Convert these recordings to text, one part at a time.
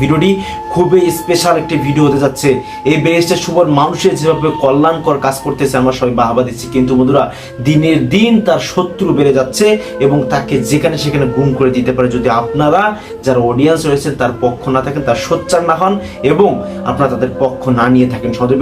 ভিডিওটি খুবই স্পেশাল একটি ভিডিও হতে যাচ্ছে। এই ব্যারিস্টার সুবল মানুষের যেভাবে কল্যাণকর কাজ করতেছে, আমরা সবাই বাহাবা দিচ্ছি। কিন্তু বন্ধুরা, দিনের দিন তার শত্রু বেড়ে যাচ্ছে এবং তাকে যেখানে সেখানে গুম করে দিতে পারে। যদি আপনারা যারা অডিয়েন্স রয়েছেন, তার পক্ষ না থাকেন, তার সোচ্চার না হন এবং আপনারা তাদের পক্ষ না নিয়ে থাকেন। সদর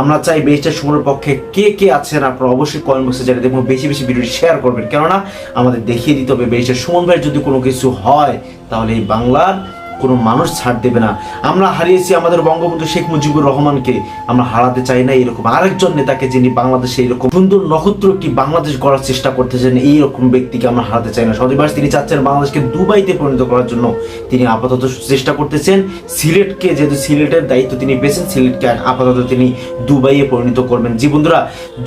আমরা চাই ব্যারিস্টার সুমনের পক্ষে কে কে আছেন আপনারা অবশ্যই কমেন্ট বক্সে জানিয়ে দেখব বেশি বেশি ভিডিওটি শেয়ার করবেন। কেননা, আমাদের দেখিয়ে দিতে হবে ব্যারিস্টার সুমন ভাইয়ের যদি কোনো কিছু হয়, তাহলে এই বাংলার কোনো মানুষ ছাড় দেবে না। আমরা হারিয়েছি আমাদের বঙ্গবন্ধু শেখ মুজিবুর রহমানকে। আমরা হারাতে চাই না এরকম। আরেকজন নেতাকে যিনি বাংলাদেশে এরকম সুন্দর নক্ষত্র একটি বাংলাদেশ গড়ার চেষ্টা করতেছেন, এইরকম ব্যক্তিকে আমরা হারাতে চাই না। সদিবাস তিনি চাচ্ছেন বাংলাদেশকে দুবাইতে পরিণত করার জন্য। তিনি আপাতত চেষ্টা করতেছেন। সিলেটকে যেহেতু সিলেটের দায়িত্ব তিনি পেয়েছেন, সিলেটকে আপাতত তিনি দুবাইয়ে পরিণত করবেন। জি বন্ধুরা,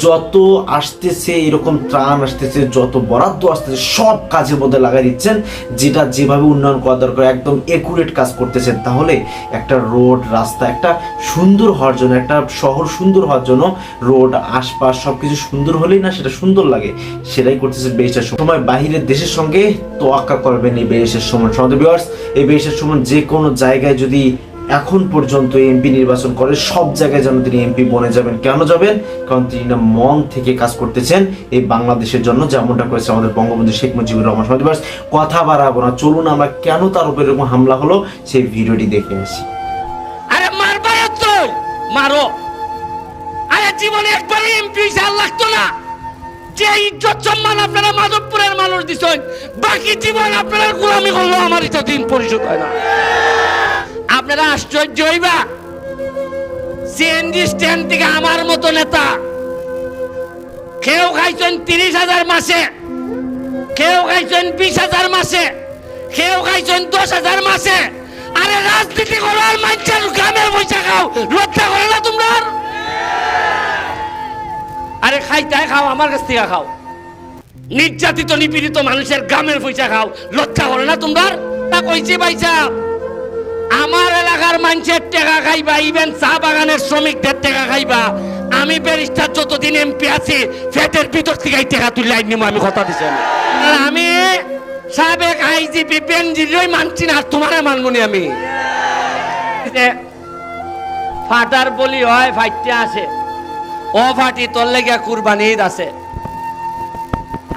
যত আসতেছে এরকম ত্রাণ আসতেছে, যত বরাদ্দ আসতেছে, সব কাজের মধ্যে লাগাই দিচ্ছেন। যেটা যেভাবে উন্নয়ন করা দরকার, একদম একুরেট কাজ করতেছেন, তাহলে একটা রোড, রাস্তা, একটা সুন্দর হওয়ার জন্য, একটা শহর সুন্দর হওয়ার জন্য রোড, আশপাশ সব কিছু সুন্দর হলেই না সেটা সুন্দর লাগে। সেটাই করতেছে বেশের সময়। বাহিরের দেশের সঙ্গে তোয়াক্কা করবেন এই বেশের সময়। সমাজ এই বেশের সময় যে কোনো জায়গায় যদি এখন পর্যন্ত এমপি নির্বাচন করে সব জায়গায় যেন তিনি এমপি বনে যাবেন। কেন যাবেন? কারণ তিনি না মন থেকে কাজ করতেছেন এই বাংলাদেশের জন্য, যেমনটা করেছে আমাদের বঙ্গবন্ধু শেখ মুজিবুর রহমান। সমাজ কথা বাড়াবো না, চলুন আমরা কেন তার উপর এরকম হামলা হলো? সেই ভিডিওটি দেখে আসি। আরে মারবা তুই মারো। আরে জীবনে একবারই এমপি সাল লাগতো না। যে ইজ্জত সম্মান আপনারা মাধবপুরের মানুষ দিছেন, বাকি জীবন আপনারা গোলামি করল আমার এটা দিন পরিশোধ হয় না। আপনারা আশ্চর্য হইবা। সিএনজি স্ট্যান্ড থেকে আমার মতো নেতা। কেউ খাইছেন তিরিশ হাজার মাসে। কেউ খাইছেন বিশ হাজার মাসে। কেউ খাইছেন দশ হাজার মাসে। আরে রাজনীতি করার মানুষের গ্রামের পয়সা খাও। লজ্জা করে না তোমরা আরে? খাইতে খাও, আমার কাছ থেকে খাও। নির্যাতিত নিপীড়িত মানুষের গ্রামের পয়সা খাও। লজ্জা করে না তোমরা তা কইছি পয়সা আমার এলাকার মানুষের টেকা খাইবা ইভেন চা বাগানের শ্রমিকদের টেকা খাইবা। আমি ব্যারিস্টার যতদিন এমপি আছি ফেটের ভিতর থেকে টাকা তুলে আইনি আমি কথা দিছি আমি। সাবেক আইজিপি বেনজিরই মানছি না, আর তোমারে আমি। ফাটার বলি হয় ফাইটতে আসে ও ফাটি, তোর লেগে কুরবানি ঈদ আছে।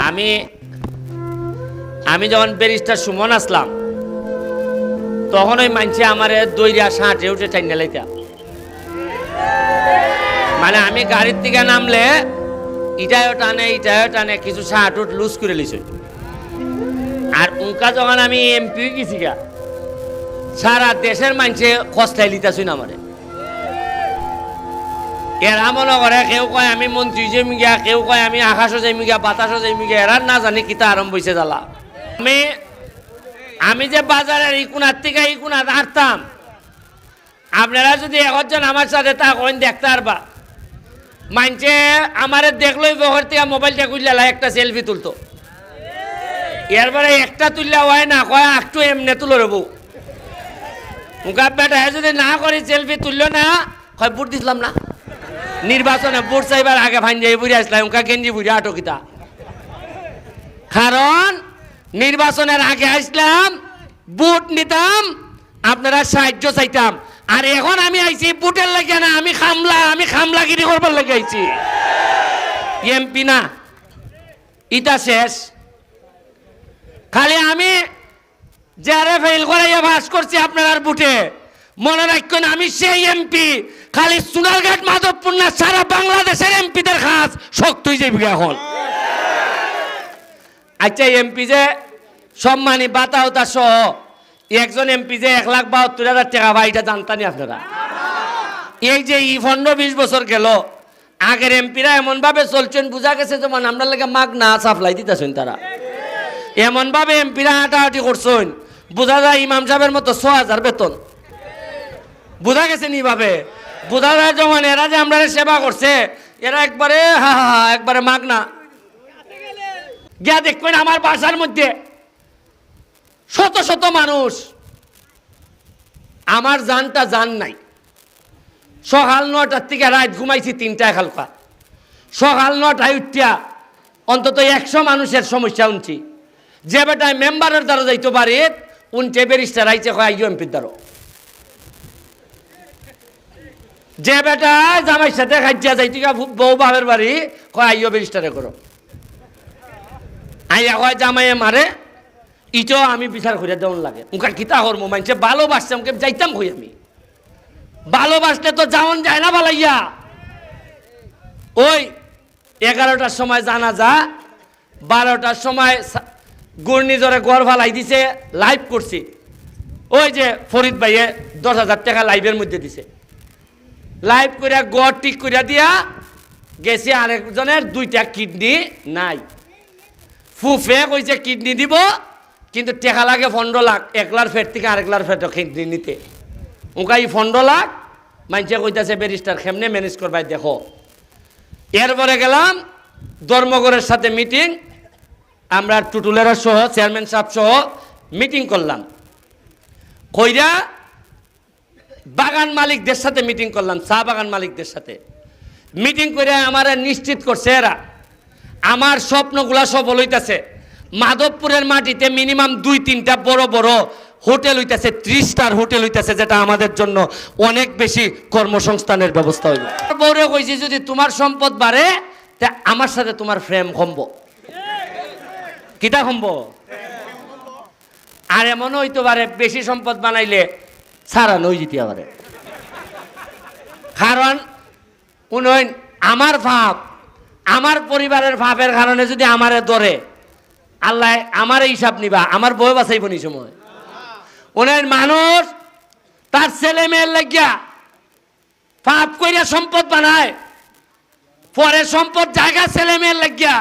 আমি আমি যখন ব্যারিস্টার সুমন আসলাম তখন ওই মানছে আমার দইরা সাঁটে উঠে টাইনে লাইতা। মানে আমি গাড়ির থেকে নামলে ইটাও টানে ইটাও টানে, কিছু শার্ট উঠ লুজ করে লিছে আর উনকা যখন আমি এমপি গেছি গা, সারা দেশের মানুষে কষ্টাই লিতাছুই না আমারে। এরা মনে করে, কেউ কয় আমি মন্ত্রী জমি গিয়া, কেউ কয় আমি আকাশও যাইমি গিয়া, বাতাসও যাইমি গিয়া, এরা না জানি কিতা আরম্ভ হয়েছে জ্বালা। আমি আমি যে বাজারের ইকুনার থেকে ইকুনার হাঁটতাম, আপনারা যদি একজন আমার সাথে তা কইন দেখতে পারবা। মানছে আমারে দেখলোই বহর থেকে মোবাইলটা কুইলা একটা সেলফি তুলতো। এরপরে একটা তুললে হয় না, কয় একটু এমনি তুলো রবো। মুখা বেটা যদি না করে সেলফি তুললো না, কয় বুট দিছিলাম না? নির্বাচনে বুট চাইবার আগে ভাই যাই বুড়ি আসলাম উনকা গেঞ্জি বুড়ি আটকিতা। কারণ নির্বাচনের আগে আসলাম, বুট নিতাম, আপনারা সাহায্য চাইতাম। আর এখন আমি আইছি বুটের লাগে না, আমি খামলা, আমি খামলাগিরি করবার লাগে আইছি। এমপি না, ইটা শেষ। খালি আমি যারে ফেল করাইয়া বাস করছি আপনার বুটে। মনে রাখবেন আমি সেই এমপি খালি সোনারঘাট, মাধবপুর না, সারা বাংলাদেশের এমপিদের খাস শক্তই যাবি এখন। আচ্ছা এমপি যে সম্মানী বাতা হতা সহ একজন এমপি যে এক লাখ বাহাত্তর হাজার টাকা পায় এটা জানতানি আপনারা? এই যে ই পনেরো বিশ বছর গেল, আগের এমপিরা এমনভাবে চলছেন, বোঝা গেছে যেমন আমরা লাগে মাগ না সাপ্লাই দিতেছেন তারা। এমনভাবে এমপিরা হাঁটাহাঁটি করছেন, বোঝা যায় ইমাম সাহেবের মতো ছ হাজার বেতন। বোঝা গেছে নি ভাবে বোঝা যায় যখন এরা যে আমরা সেবা করছে, এরা একবারে হা হা হা, একবারে মাগ না গিয়া দেখবেন আমার বাসার মধ্যে শত শত মানুষ। আমার জানটা জান নাই। সকাল নটার থেকে রাত ঘুমাইছি তিনটায় খালকা সকাল নটায় উঠিয়া অন্তত একশো মানুষের সমস্যা উনছি যে বেটায় মেম্বারের দ্বারা যাইতে পারে, উনটে বেরিস্টার আইছে কয় আইও এমপির দ্বারা। যে বেটা জামাইর সাথে খাইয়া যাইতে বউ বাপের বাড়ি, কয় আইও ব্যারিস্টারে করো। আইয়া কয় জামাইয়ে মারে, ইটো আমি বিচার করে দেওয়ান লাগে। মুখার কিতা করব মানছে ভালোবাসছে আমাকে যাইতাম কই আমি। ভালোবাসলে তো যাওন যায় না ভালাইয়া ওই এগারোটার সময় জানা যা বারোটার সময় ঘূর্ণিঝড়ে গড় ফালাই দিছে, লাইভ করছি ওই যে ফরিদ ভাইয়ে দশ হাজার টাকা লাইভের মধ্যে দিছে। লাইভ করিয়া গড় ঠিক করিয়া দিয়া গেছে আরেকজনের দুইটা কিডনি নাই। ফুফে কইছে কিডনি দিব, কিন্তু টেকা লাগে পনেরো লাখ একলার ফেট থেকে আরেকলার ফেট কিডনি নিতে। এই পনেরো লাখ মানছে কইতাছে ব্যারিস্টার খেমনে ম্যানেজ করবাই দেখো। এরপরে গেলাম ধর্মগড়ের সাথে মিটিং আমরা টুটুলেরা সহ চেয়ারম্যান সাহেব সহ মিটিং করলাম। কইরা বাগান মালিকদের সাথে মিটিং করলাম, চা বাগান মালিকদের সাথে। মিটিং করে আমার নিশ্চিত করছে এরা। আমার স্বপ্নগুলা সফল হইতাছে। মাধবপুরের মাটিতে মিনিমাম দুই, তিনটা বড় বড় হোটেল হইতেছে ত্রিশ স্টার হোটেল হইতেছে, যেটা আমাদের জন্য অনেক বেশি কর্মসংস্থানের ব্যবস্থা হইল বউরে কইছি, যদি তোমার সম্পদ বাড়ে, তা আমার সাথে তোমার ফ্রেম কমব। কিতা কমব? আর এমন হইতে পারে, বেশি সম্পদ বানাইলে সারা নই যেতে পারে। কারণ উন্নয়ন আমার ভাব আমার পরিবারের ভাবের কারণে যদি আমারে ধরে, আল্লাহ আমার হিসাব নিবা, আমার বই বাঁচাইব নি সময়। উন্নয়ন মানুষ তার ছেলে মেয়ের লাগিয়া পাপ কইরা সম্পদ বানায়, পরে সম্পদ জায়গা ছেলে মেয়ের লাগিয়া,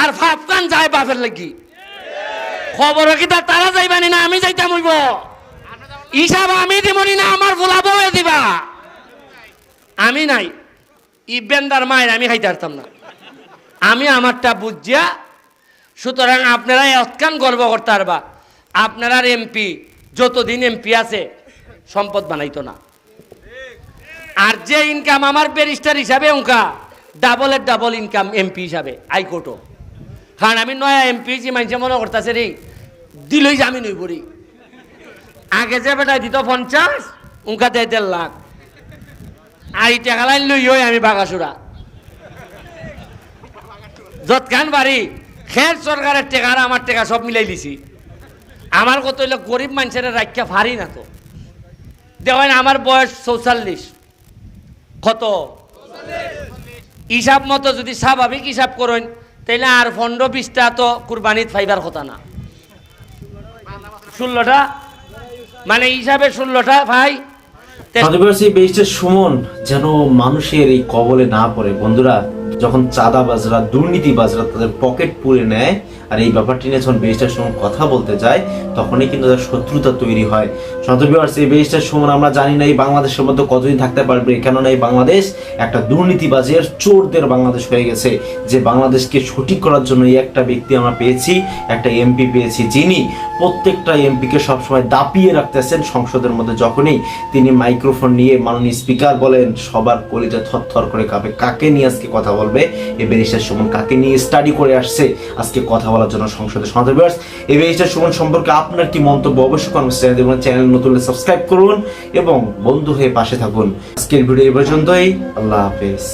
আর পাপ কান যায় বাপের লাগি। খবর কি তা তারা যাইবানি না আমি যাইতাম হইব? হিসাব আমি দিবনি না আমার ভোলা বউয়ে দিবা? আমি নাই। ইবেন্দার মায়ের আমি খাইতে পারতাম না। আমি আমারটা বুঝিয়া, সুতরাং আপনারা এতকান গর্ব করতে পারবা। আপনার এমপি, যতদিন এমপি আছে, সম্পদ বানাইতো না। আর যে ইনকাম আমার ব্যারিস্টার হিসাবে অঙ্কা ডাবলের ডাবল ইনকাম এমপি হিসাবে, হাইকোর্টও। কারণ আমি নয়া এমপি যে মানুষে মনে করতেছে রে, দিলই জামিন হইব রে। আগে যে বেটা দিত পঞ্চাশ উনকা দেয় দেড় লাখ। আর এই টাকা লাইন লই আমি বাগাসুরা যত খান বাড়ি খের সরকারের টেকা আর আমার টেকা সব মিলাই লিছি আমার কত হইল গরিব মানুষের রাখা ফারি না তো। দেখেন আমার বয়স চৌচল্লিশ কত? হিসাব মতো যদি স্বাভাবিক হিসাব করেন তাইলে আর পনেরো বিশটা তো কুরবানিত ফাইবার কথা না। ষোলোটা মানে হিসাবে ষোলোটা ভাই? সুমন, যেন মানুষের এই কবলে না পড়ে। বন্ধুরা যখন চাঁদাবাজরা, দুর্নীতিবাজরা তাদের পকেট পুড়ে নেয় আর এই ব্যাপারটি নিয়ে যখন বেস্টের সুমন কথা বলতে যায়, তখনই কিন্তু তার শত্রুতা তৈরি হয়। সন্তবিহার্স এই বেস্টের সুমন আমরা জানি না এই বাংলাদেশের মধ্যে কতদিন থাকতে পারবে। কেননা এই বাংলাদেশ একটা দুর্নীতিবাজের চোরদের বাংলাদেশ হয়ে গেছে। যে বাংলাদেশকে সঠিক করার জন্য এই একটা ব্যক্তি আমরা পেয়েছি, একটা এমপি পেয়েছি যিনি। প্রত্যেকটা এমপিকে সবসময় দাপিয়ে রাখতেছেন সংসদের মধ্যে যখনই তিনি মাইক্রোফোন নিয়ে মাননীয় স্পিকার বলেন, সবার কলিজা থরথর করে কাঁপে। কাকে নিয়ে আজকে কথা বলবে? এই ব্যারিস্টার সুমন, কাকে নিয়ে স্টাডি করে আসছে? আজকে কথা বলার জন্য সংসদে সন্তবিহার্স এই ব্যারিস্টার সুমন সম্পর্কে আপনার কি মন্তব্য? অবশ্যই চ্যানেল এবং চ্যানেল নতুন সাবস্ক্রাইব করুন এবং বন্ধু হয়ে পাশে থাকুন। আজকের ভিডিও এই পর্যন্তই। আল্লাহ হাফেজ।